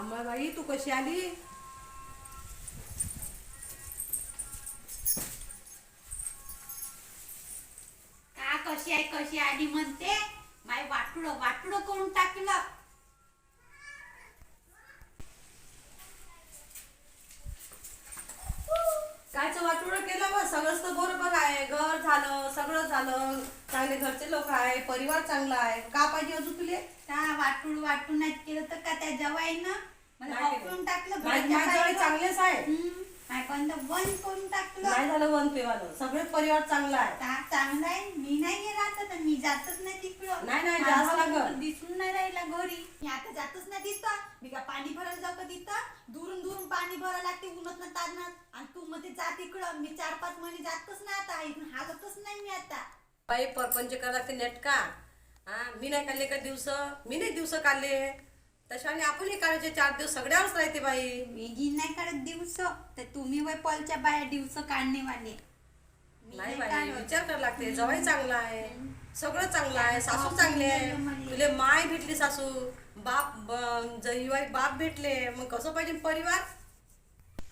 अंबाबाई तू कशी आली? का कशी आहे कशी आली म्हणते? माय वाटुड वाटुड करून टाकलं. कायचं वाटोळं केलं बा सगळंच तर बरोबर आहे. घर झालं सगळं झालं. चांगले घरचे लोक आहे परिवार चांगला आहे. का पाहिजे अजून तुले? का वाटूड वाटून नाही केलं तर का त्या जवाईनं? मला टाकलं. चांगलेच आहे. बंद करून टाकलं. नाही झालं वन सगळे परिवार चांगला आहे. चांगलं आहे. मी नाही राहत तर मी जातच नाही तिकडं. नाही, नाही, माझा. दिसून नाही राहिला घरी. मी आता जातच नाही तिथं. मी का पाणी भरायला जाऊ का तिथं? दुरून दुरून पाणी भरायला लागते उन्हात ना ताजनात आणि तू मध्ये जा तिकडं. मी चार पाच महिने जातच नाही आता. इथून हालतच नाही मी आता. बाई परपंच करा लागते नेटका. हा मी नाही काढले का दिवस? मी नाही दिवस काढले. तशाने आपणही काढायचे चार दिवस सगळ्यावरच राहते बाई. मी जी नाही काढत दिवस. तर तुम्ही वय पलच्या बाया दिवस काढणे वाले. मी नाही बाई काढत. विचार करायला लागते. जवाई चांगला आहे. सगळं चांगलं आहे. सासू चांगली आहे. तुले माय भेटली सासू. बाप ब- बाप भेटले मग कसं पाहिजे परिवार?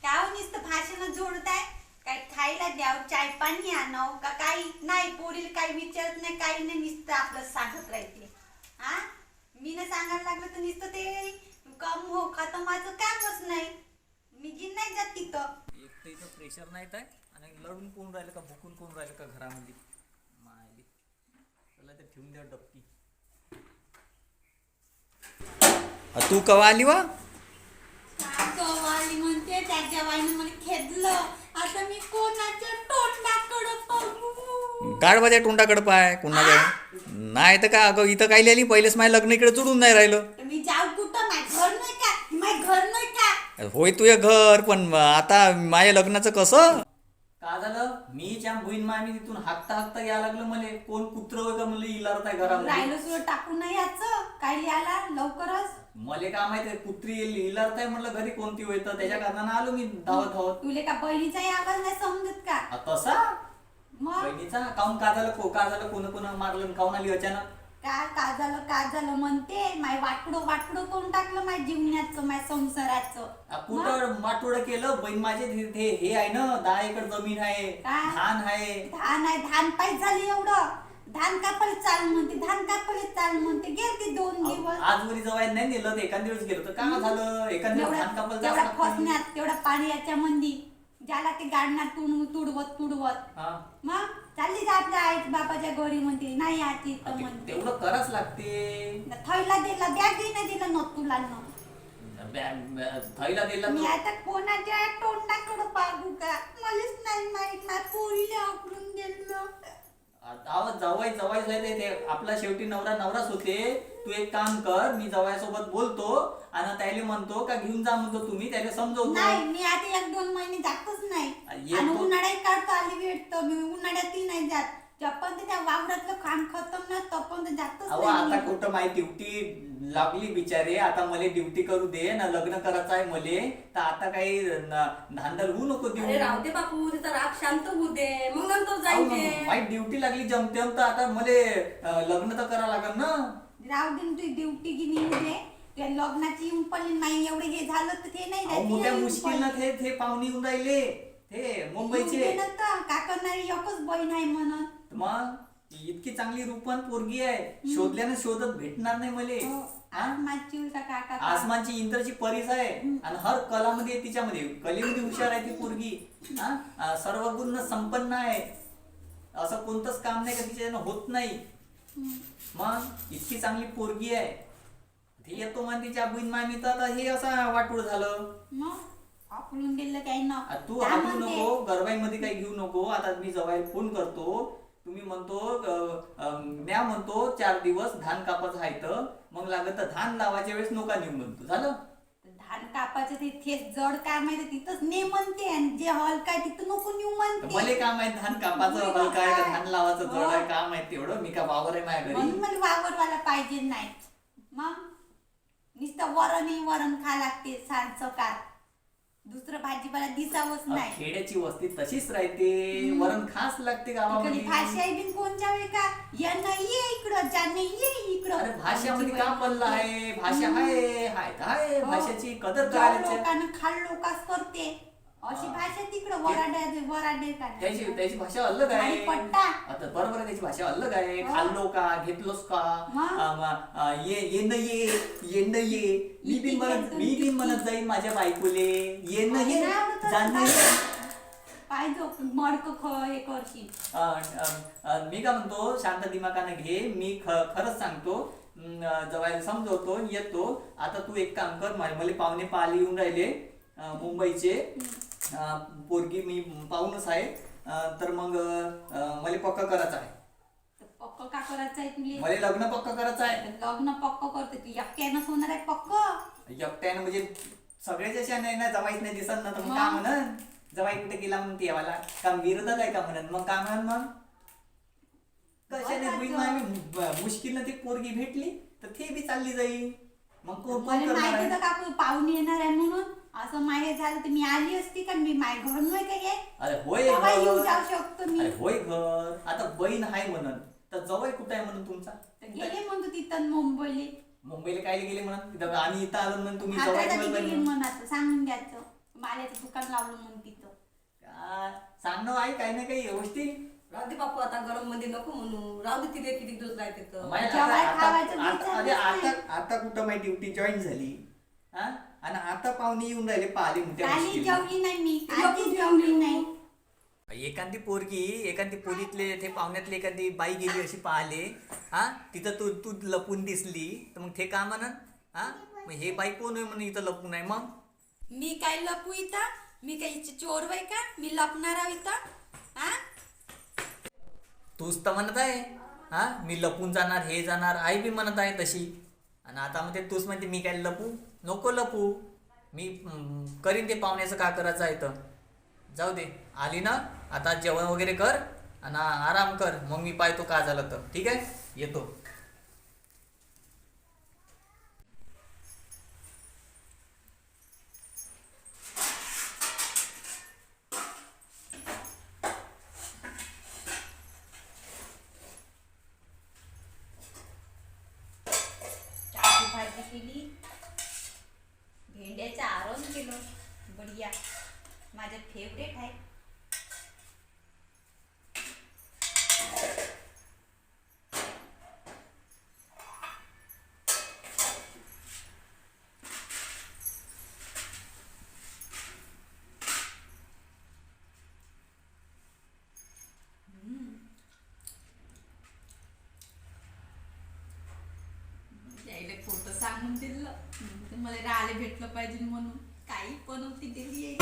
काय हो नुसतं भाषण जोडताय? काय खायला द्याव चाय पाणी आणाव का? काही नाही पोरीला काही विचारत नाही काही नाही. नुसतं आपलं सांगत राहते. हा? मी न सांगायला लागलं तर नुसतं ते कम हो खतमाचं कामच नाही. मी जी नाही जात तिथं. एक तर इथं प्रेशर नाहीत आहे आणि लढून कोण राहिलं का भुकून कोण राहिलं का घरामध्ये? मायली. चला ते ठेवून द्या डबकी. तू कवा आली वा? काय गवाली म्हणते? त्या जवाईनं मला खेदलं. आता मी कोणाच्या तोंडाकडं बघू माझ्या तोंडाकडं पाय कोणाच्या? नाही तर का अगं इथं काय आली पहिलेच माझ्या लग्न इकडे जुडून नाही राहिलं. मी जाऊ कुठं? घर नाही का? घर नाही का? होय तुझे घर पण आता माझ्या लग्नाचं कसं? का झालं? मी जाम बहीण मामी तिथून हाकता हाकता यायला लागलं मला. कोण कुत्र होय का मला इलारत आहे घरामध्ये? राहिलं सुद्धा टाकू नाही याचं. काय लिहायला लवकरच. मला काय माहिती कुत्री इलारत आहे म्हणलं घरी कोणती होय? तर त्याच्या कारणानं आलो मी धावत धावत तुले का बहिणीचाही आवाज नाही समजत का? तसा? मग? बहिणीचा? काऊन का झालं को का झालं कोण कोण मारलं आणि काऊन आली अचानक? काय का झालं का झालं म्हणते माय वाटडं वाटडं करून टाकलं माय जीवनाचं माय संसाराचं. आ, कुठं माटोडं केलं? बहीण माझे ते हे आहे ना दहा एकर जमीन आहे काय? धान आहे. धान आहे धान पाहिजे झाली एवढं. धान कापायला चाल म्हणते धान कापायला चाल म्हणते. गेलते दोन दिवस. आज वरी जवळ नाही नेलं तर एखाद दिवस गेलो तर काय झालं? एखाद दिवस धान जास्त लागतं. फसण्यात तेवढा पाणी याच्या मंदी ज्याला ते गाडणार तुड तुडवत तुडवत. हा. मग चालली जा आपल्या आई बाबाच्या घरी म्हणते नाही आती आ, तर ते- म्हणते. तेवढं कराच लागते. थैला दिला बॅग नाही दिलं न बॅ- बॅ- थैला दिला मी तो. आता कोणाच्या तोंडाकडे पाहू का? मलाच नाही माहीत ना पोरीला आवाज जवाई जवाई ते ते आपला शेवटी नवरा नवराच होते. तू एक काम कर मी जवायासोबत बोलतो आणि त्याला म्हणतो का घेऊन जा म्हणतो तुम्ही त्याला समजवतो. नाही मी आता एक दोन महिने जातच नाही. आणि उन्हाळ्यात काढतो आली भेटतो. मी उन्हाळ्यातही नाही जात. जपन त्या वावरातलं काम खतम ना तपन जातच अहो नाही आता मी. कुठं माझी ड्युटी लागली बिचारे. आता मला ड्युटी करू दे ना लग्न करायचं आहे मले. तर आता काही न- धांदल होऊ नको देऊ. अरे राहू दे बापू तिचा राग शांत होऊ दे. मग नंतर जाईल माझी ड्युटी लागली जमतेम तर आता मले अं, लग्न तर करावं लागेल ना. राहू दे ना तुझी ड्युटी गी येऊ दे. त्या लग्नाची येऊन पडली नाही एवढे हे झालं तर ते नाही अहो, मोठ्या नाही मुश्किल येऊन ते ते पाहुणे येऊन राहिले. ते पडली. मुंबईचे. येऊन दे ना तर, का करणारी एकच बहीण आहे म्हणत. मग इतकी चांगली रूपवान पोरगी आहे. शोधल्याने शोधत भेटणार नाही मले. हो, आसमानची इंद्रची परीस आहे. आणि हर कलामध्ये तिच्यामध्ये. कलेमध्ये हुशार आहे ती पोरगी. हा? सर्व गुण संपन्न आहे. असं कोणतंच काम नाही का तिच्यानं होत नाही. मग इतकी चांगली पोरगी आहे. ती येतो म्हण तिच्या बहीण मामी तर हे असं वाटूळ झालं. मग? तू हाकू नको. गरबाईमध्ये काही घेऊ नको. आता मी जवळ फोन करतो. तुम्ही म्हणतो म्या म्हणतो चार दिवस धान कापाचं आहे तर मग लागत धान लावायच्या वेळेस नोका नेऊ म्हणतो झालं? धान कापायचं ते थेस जड काम आहे ते तिथंच ने म्हणते आणि जे हॉल काय तिथं नको नेऊ म्हणते. मले काम आहे धान कापाचं हल काय काय? का धान लावायचं जड हो. आहे काम आहे तेवढं. मी का वावर आहे माझ्या म्हणून घरी मला वावरवाला पाहिजे नाही. मग? नुसतं वरण वरण खा लागते सांग सकाळ. दुसरं भाजीपाला दिसावंच नाही. खेड्याची वस्ती तशीच राहते. वरण खास लागते गावामध्ये. भाषा आहे बिन कोणच्या वेळ का? यांना ये इकडं ज्यांना ये इकडं. अरे भाषामध्ये का पडलं आहे? भाषा आहे हाय आहे? हो. भाषेची कदर करायची लोकांना खाल लोकास करते अशी. भाषा तिकडं वराडे वराडे त्याची त्याची भाषा अलग आहे. पट्टा. आता बरोबर आहे त्याची भाषा अलग आहे. हो. खाल्लो का? घेतलोस का? ये ये न ये ये न ये. मी बी म्हणत मी बी. म्हणत जाईन माझ्या बायकोले. ये न ये. जाण. पाहिजे. मडक ख हे करशील. मी काय म्हणतो शांत दिमागाने घे. मी ख खरंच सांगतो. जवळ समजवतो येतो. आता तू एक काम कर मला पाहुणे पाहिले येऊन राहिले मुंबईचे. पोरगी मी पाहूनच आहे. तर मग मला पक्क करायचं आहे. पक्क का करायचं आहे तुले मला लग्न पक्क करायचं आहे. लग्न पक्क करते. तू एकट्यानं होणार आहे पक्क? एकट्यानं म्हणजे सगळ्याच्या शाने ना जवाईत नाही दिसत ना तर मग मग? म्हणन? जवाई कुठे गेला म्हणून तेवाला का विरोधात आहे का म्हणन? मग काय म्हणन मग? कशाने मुश्किलनं ती पोरगी भेटली तर ते बी चालली जाईल. मग कोण माहिती आहे? का? पाहुणे येणार आहे म्हणून? असं माहेर झालं तर मी आली असती का? मी माय घर नाही का हे? अरे होय तेव्हा येऊ घर. जाऊ शकतो मी. अरे होय घर. आता बहीण आहे म्हणन. तर जवळ कुठे आहे म्हणून तुमचा? तर गेले म्हणतो तिथं मुंबईले. मुंबईला काय गेले म्हणून? तिथं आम्ही इथं आलो म्हणून तुम्ही जवळ हातासाठी ठेवलं गेली म्हणून. म्हणत सांगून द्यायचं. माल्याचं दुकान लावलं म्हणून तिथं. काय? सांगणं आहे काही ना काही गोष्टी राहू दे बापू आता गरममध्ये नको म्हणू. राहू दे तिथे किती दिवस राहते तर. माहिती जेवाय आता- खावायचं आता- विचार अरे नाही. आता आता कुठं माझी ड्युटी जॉईन झाली? हा? आणि आता पाहुणे येऊन राहिले पाहिले म्हणते काली मुश्किल. जेवली नाही मी तिला आधी पण जेवली नाही. एखादी पोरगी एखादी पोलीतले ते पाहुण्यातली एखादी बाई गेली अशी पाहिले हा? तिथं तू तू लपून दिसली तर मग ते का म्हणन हा? मग हे बाई कोण आहे म्हणून इथं लपून आहे मग? मी काय लपू इथं? मी काय इथे चोर बाई का? मी लपणार आहे इथं? हा? तूच तर म्हणत आहे हा? मी लपून जाणार हे जाणार आई बी म्हणत आहे तशी. आणि आता म्हणते तूच म्हणते मी काय लपू? नको लपू. मी करीन ते पाहुण्याचं का करायचं आहे तर जाऊ दे. आली ना? आता जेवण वगैरे कर आणि आराम कर. मग मी पाहतो का झालं तर. ठीक आहे? येतो. केली. बिया माझ्या फेवरेट आहे. सांगून दिलं. मला राहिले भेटलं पाहिजे म्हणून. cair quando te delirei.